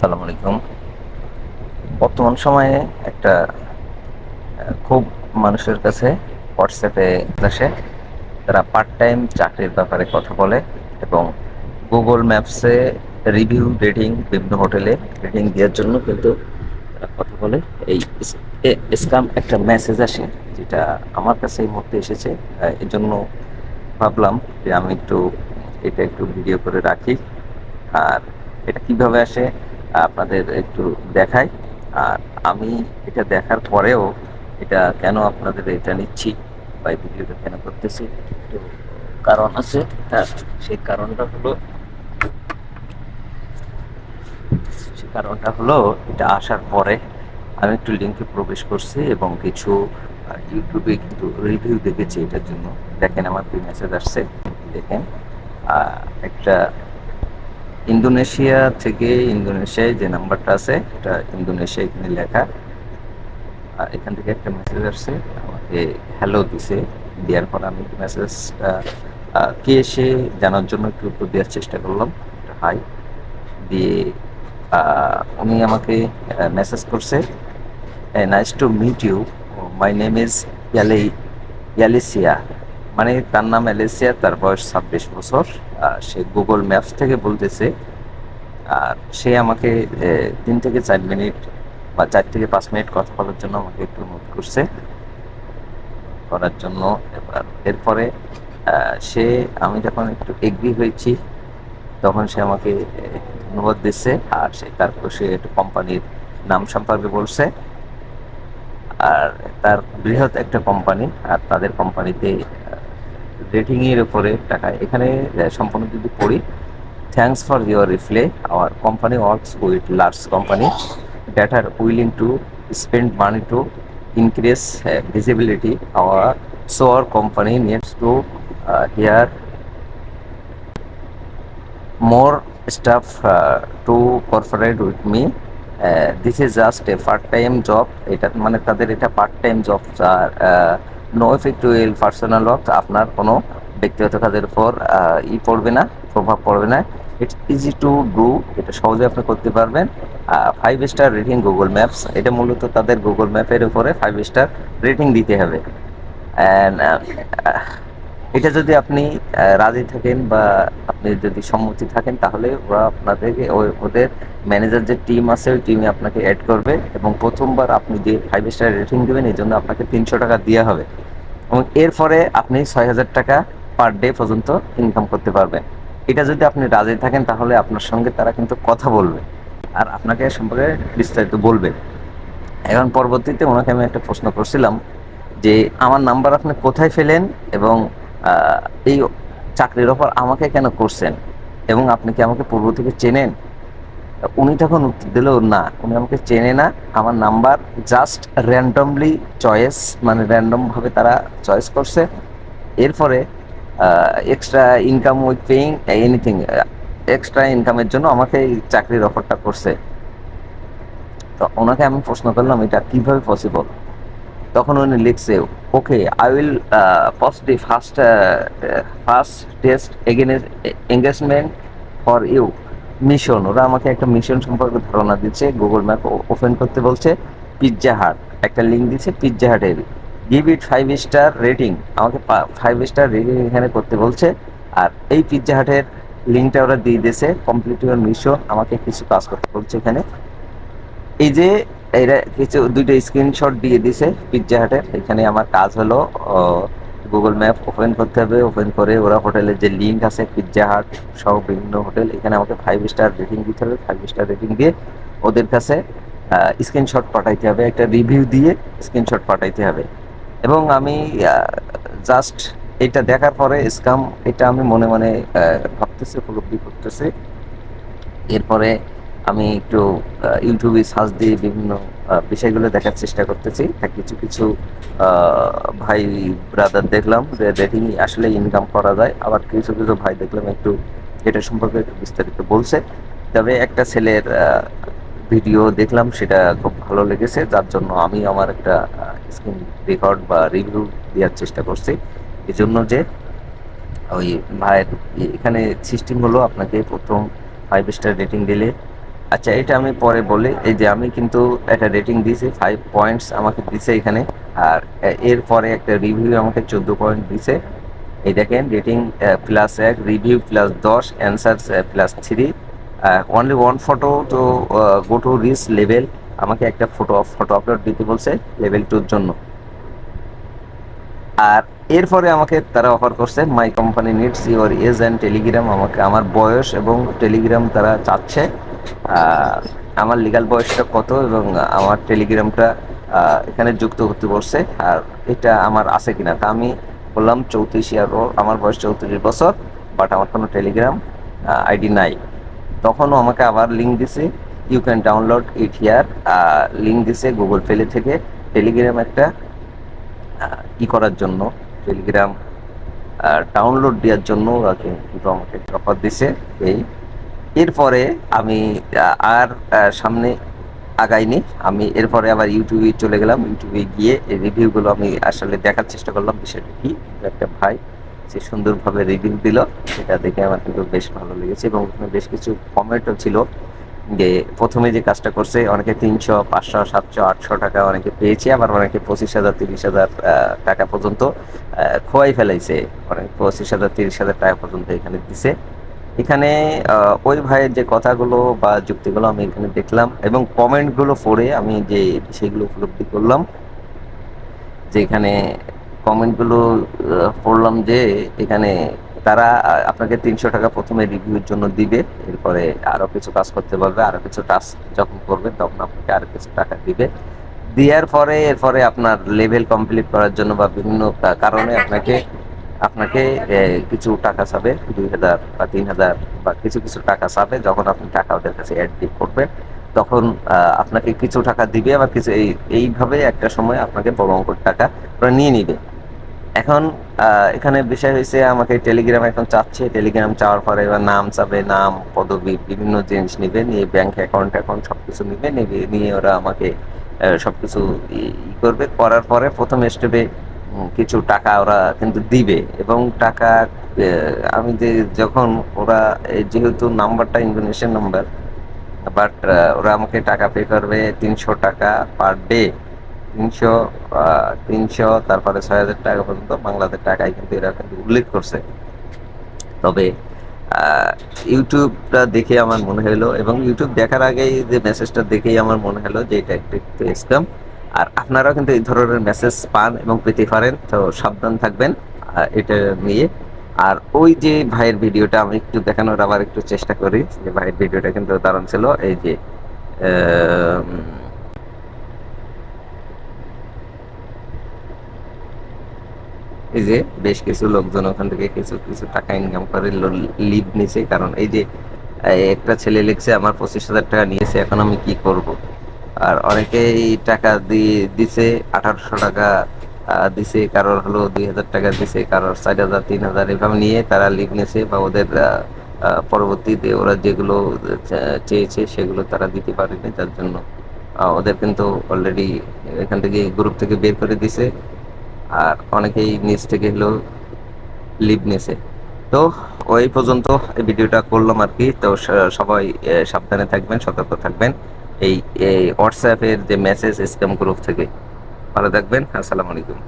আসসালামু আলাইকুম। বর্তমান সময়ে একটা খুব মানুষের কাছে হোয়াটসঅ্যাপে আসে। তারা পার্ট টাইম চাকরির ব্যাপারে কথা বলে এবং গুগল ম্যাপসে রিভিউ রেটিং বিভিন্ন হোটেলে রেটিং দেওয়ার জন্য কিন্তু কথা বলে। এই স্ক্যাম একটা মেসেজ আসে যেটা আমার কাছে এই মুহূর্তে এসেছে। এই জন্য ভাবলাম যে আমি একটু এটা একটু ভিডিও করে রাখি। আর এটা কীভাবে আসে? আপনাদের একটু দেখাই। আর আমি এটা দেখার পরেও এটা কেন আপনাদের এটা নিচ্ছি বা ভিডিওটা কেন করতেছি কারণ আছে। হ্যাঁ সেই কারণটা হলো সেই কারণটা হলো এটা আসার পরে আমি একটু লিঙ্কে প্রবেশ করছি এবং কিছু ইউটিউবে কিন্তু রিভিউ দেখেছি এটার জন্য। দেখেন আমার কি মেসেজ আসছে। দেখেন একটা ইন্দোনেশিয়া থেকে ইন্দোনেশিয়ায় যে নাম্বারটা আছে, এটা ইন্দোনেশিয়া এখানে লেখা। আর এখান থেকে একটা মেসেজ আসছে, আমাকে হ্যালো দিছে। দেওয়ার পর আমি মেসেজটা কে এসে জানার জন্য একটু উত্তর দেওয়ার চেষ্টা করলাম। হাই দিয়ে উনি আমাকে মেসেজ করছে। Nice to meet you my name is ইয়ালে ইয়ালিসিয়া মানে তার নাম অ্যালেসিয়া, তার বয়স ছাব্বিশ বছর। সে গুগল ম্যাপস থেকে বলতেছে, আর সে আমাকে তিন থেকে চার মিনিট বা চার থেকে পাঁচ মিনিট কথা বলার জন্য আমাকে একটু নোট করছে। করার জন্য এবার, এরপরে সে, আমি যখন একটু এগ্রি হয়েছি, তখন সে আমাকে ধন্যবাদ দিচ্ছে, আর সে তারপর সে একটু কোম্পানির নাম সম্পর্কে বলছে। আর তার বৃহৎ একটা কোম্পানি, আর তাদের কোম্পানিতে রেটিং এর উপরে টাকা। এখানে সম্পূর্ণ যদি পড়ি thanks for your reply our company works with large company that are willing to spend money to increase visibility our so our company needs to hire more staff to to with me this uh, just a part time job এটা মানে তাদের এটা part time job no effect will personal work আপনার কোনো ব্যক্তিগত কাজের উপর ই পড়বে না, প্রভাব পড়বে না। ইটস ইজি টু ডু এটা সহজে আপনি করতে পারবেন। Five star rating Google maps এটা মূলত তাদের গুগল ম্যাপের উপরে ফাইভ স্টার রেটিং দিতে হবে। অ্যান্ড এটা যদি আপনি রাজি থাকেন বা আপনি যদি সম্মতি থাকেন, তাহলে ওরা আপনাদেরকে ওদের ম্যানেজার যে টিম আছে, ওই টিমে আপনাকে অ্যাড করবে এবং প্রথমবার আপনি যে ফাইভ স্টার রেটিং দেবেন, এই জন্য আপনাকে তিনশো টাকা দেওয়া হবে। এবং এরপরে আপনি ছয় হাজার টাকা পার ডে পর্যন্ত ইনকাম করতে পারবেন। এটা যদি আপনি রাজি থাকেন, তাহলে আপনার সঙ্গে তারা কিন্তু কথা বলবে আর আপনাকে সম্পর্কে বিস্তারিত বলবে। এখন পরবর্তীতে ওনাকে আমি একটা প্রশ্ন করছিলাম যে, আমার নাম্বার আপনি কোথায় ফেলেন এবং এই চাকরির অফার আমাকে কেন করছেন? এবং আপনি কি আমাকে পূর্ব থেকে চেনেন? উনি তখন উত্তর দিল, না, উনি আমাকে চেনে না। আমার নাম্বার জাস্ট র্যান্ডমলি চয়েস মানে র্যান্ডম ভাবে তারা চয়েস করছে। এরপরে extra income with paying anything extra ইনকামের জন্য আমাকে এই চাকরির অফারটা করছে। তো ওনাকে আমি প্রশ্ন করলাম, এটা কীভাবে পসিবল তখন উনি লিখছে, okay I will positive first first test engagement for you mission ওরা আমাকে একটা মিশন সম্পর্কে ধারণা দিচ্ছে গুগল ম্যাপ ওপেন করতে বলছে পিৎজা হাট একটা লিঙ্ক দিচ্ছে পিৎজা হাটের give it five star rating আমাকে ফাইভ স্টার রেটিং এখানে করতে বলছে, আর এই পিৎজা হাটের লিঙ্কটা ওরা দিয়ে দিয়েছে কমপ্লিট ইউর মিশন আমাকে কিছু কাজ করতে বলছে এখানে। এই যে এরা কিছু, দুইটা স্ক্রিনশট দিয়ে দিছে পিৎজা হাটের এখানে আমার কাজ হলো গুগল ম্যাপ ওপেন করতে হবে। ওপেন করে ওরা হোটেলের যে লিঙ্ক আছে পিৎজা হাট সহ বিভিন্ন হোটেল এখানে আমাকে ফাইভ স্টার রেটিং দিতে হবে। ফাইভ স্টার রেটিং দিয়ে ওদের কাছে স্ক্রিনশট পাঠাইতে হবে। একটা রিভিউ দিয়ে স্ক্রিনশট পাঠাইতে হবে। এবং আমি জাস্ট এটা দেখার পরে স্কাম এটা আমি মনে মনে ভাবতেছি, উপলব্ধি করতেছি। এরপরে আমি একটু ইউটিউবে সার্চ দিয়ে বিভিন্ন বিষয়গুলো দেখার চেষ্টা করতেছি। তা কিছু কিছু ভাই ব্রাদার দেখলাম যে রেটিং আসলে ইনকাম করা যায়। আবার কিছু কিছু ভাই দেখলাম একটু এটা সম্পর্কে একটু বিস্তারিত বলছে। তবে একটা ছেলের ভিডিও দেখলাম, সেটা খুব ভালো লেগেছে। যার জন্য আমি আমার একটা স্ক্রিন রেকর্ড বা রিভিউ দেওয়ার চেষ্টা করছি। এই জন্য যে ওই ভাইয়ের, এখানে সিস্টেম হলো আপনাকে প্রথম ফাইভ স্টার রেটিং দিলে আচ্ছা এটা আমি পরে বলি। এই যে আমি কিন্তু একটা রেটিং দিয়েছি ফাইভ পয়েন্টস আমাকে দিছে এখানে। আর এরপরে একটা রিভিউ আমাকে চোদ্দ পয়েন্ট দিছে। এই দেখেন রেটিং প্লাস এক রিভিউ প্লাস দশ answer plus three only one photo তো গো টু রিচ লেভেল আমাকে একটা ফটো ফটো আপলোড দিতে বলছে লেভেল টুর জন্য। আর এরপরে আমাকে তারা অফার করছে my company needs your age and Telegram আমাকে, আমার বয়স এবং টেলিগ্রাম তারা চাচ্ছে। আমার লিগাল বয়সটা কত এবং আমার টেলিগ্রামটা এখানে যুক্ত করতে বলছে, আর এটা আমার আছে কিনা? তা আমি বললাম চৌত্রিশ ইয়ার আমার বয়স চৌত্রিশ বছর বাট আমার কোনো টেলিগ্রাম আইডি নাই। তখনও আমাকে আবার লিঙ্ক দিছে you can download it here link দিছে গুগল প্লে থেকে টেলিগ্রাম একটা ই করার জন্য, টেলিগ্রাম ডাউনলোড দেওয়ার জন্য ওরা কিন্তু আমাকে অফার দিছে এই এরপরে আমি আর সামনে আগাইনি। আমি এরপরে আবার ইউটিউবে চলে গেলাম। ইউটিউবে গিয়ে এই রিভিউগুলো আমি আসলে দেখার চেষ্টা করলাম। বিষয়টা কি? একটা ভাই, সে সুন্দরভাবে রিভিউ দিল। সেটা দেখে আমার কিন্তু বেশ ভালো লেগেছে এবং ওখানে বেশ কিছু কমেন্টও ছিল যে প্রথমে যে কাজটা করছে, অনেকে তিনশো, পাঁচশো, সাতশো, আটশো টাকা অনেকে পেয়েছে, আবার অনেকে পঁচিশ হাজার, তিরিশ হাজার টাকা পর্যন্ত খোয়াই ফেলাইছে। অনেক পঁচিশ হাজার, তিরিশ হাজার টাকা পর্যন্ত এখানে দিছে। এখানে ওই ভাইয়ের যে কথাগুলো বা যুক্তিগুলো আমি এখানে দেখলাম এবং কমেন্টগুলো পড়ে আমি যে বিষয়গুলো উপলব্ধি করলাম যে এখানে কমেন্টগুলো পড়লাম যে এখানে তারা আপনাকে তিনশো টাকা প্রথমে রিভিউর জন্য দিবে এরপরে আরও কিছু কাজ করতে পারবে আরও কিছু টাস্ক যখন করবেন তখন আপনাকে আরও কিছু টাকা দিবে। দেওয়ার পরে এরপরে আপনার লেভেল কমপ্লিট করার জন্য বা বিভিন্ন কারণে আপনাকে আপনাকে কিছু টাকা চাবে, দুই হাজার বা তিন হাজার বা কিছু কিছু টাকা চাবে যখন আপনি টাকা ওদের কাছে অ্যাড করবেন, তখন আপনাকে কিছু টাকা দিবে আবার কিছু এই, এইভাবে একটা সময় আপনাকে বড় অঙ্কের টাকা ওরা নিয়ে নিবে। এখন এখানে বিষয় হয়েছে আমাকে টেলিগ্রাম এখন চাচ্ছে টেলিগ্রাম চাওয়ার পরে এবার নাম চাবে, নাম, পদবি বিভিন্ন জিনিস নিবে, নিয়ে ব্যাংক অ্যাকাউন্ট অ্যাকাউন্ট সব কিছু নিবে নিবে, নিয়ে ওরা আমাকে সব কিছু ই করবে। করার পরে প্রথম স্টেপে কিছু টাকা ওরা কিন্তু দিবে এবং টাকা আমি যে যখন ওরা যেহেতু নাম্বারটা ইন্দোনেশিয়ান নাম্বার, বাট ওরা আমাকে টাকা পে করবে তিনশো টাকা পার ডে। তিনশো তিনশো, তারপরে ছয় হাজার টাকা পর্যন্ত বাংলাদেশ টাকায় কিন্তু এরা কিন্তু উল্লেখ করছে। তবে ইউটিউবটা দেখে আমার মনে হলো এবং ইউটিউব দেখার আগেই যে মেসেজটা দেখেই আমার মনে হলো যে এটা একটু স্ক্যাম আর আপনারাও কিন্তু এই ধরনের মেসেজ পান এবং পেতে পারেন, তো সাবধান থাকবেন এটা নিয়ে। আর ওই যে ভাইয়ের ভিডিওটা আমি একটু দেখানোর আবার একটু চেষ্টা করি, যে ভাইয়ের ভিডিওটা কিন্তু দারুণ ছিল, এই যে এই যে বেশ কিছু লোকজন ওখান থেকে কিছু কিছু টাকা ইনকাম করে লিভ নিছে, কারণ এই যে একটা ছেলে লিখছে, আমার পঁচিশ হাজার টাকা নিয়েছে, এখন আমি কি করব? আর অনেকেই টাকা দিয়ে দিছে, আঠারোশো টাকা দিছে, কারোর হলো দুই হাজার টাকা দিছে, কারোর চার হাজার, তিন হাজার, এভাবে নিয়ে তারা লিভ নিয়েছে বা ওদের পরবর্তীতে ওরা যেগুলো চেয়েছে সেগুলো তারা দিতে পারেনি, তার জন্য ওদের কিন্তু অলরেডি এখান থেকে গ্রুপ থেকে বের করে দিছে, আর অনেকেই নিজ থেকে হলো লিভ নিয়েছে। তো ওই পর্যন্ত এই ভিডিওটা করলাম আর কি। তো সবাই সাবধানে থাকবেন, সতর্ক থাকবেন। এই হোয়াটসঅ্যাপের যে মেসেজ স্ক্যাম গ্রুপ থেকে। ভালো থাকবেন আসসালামু আলাইকুম।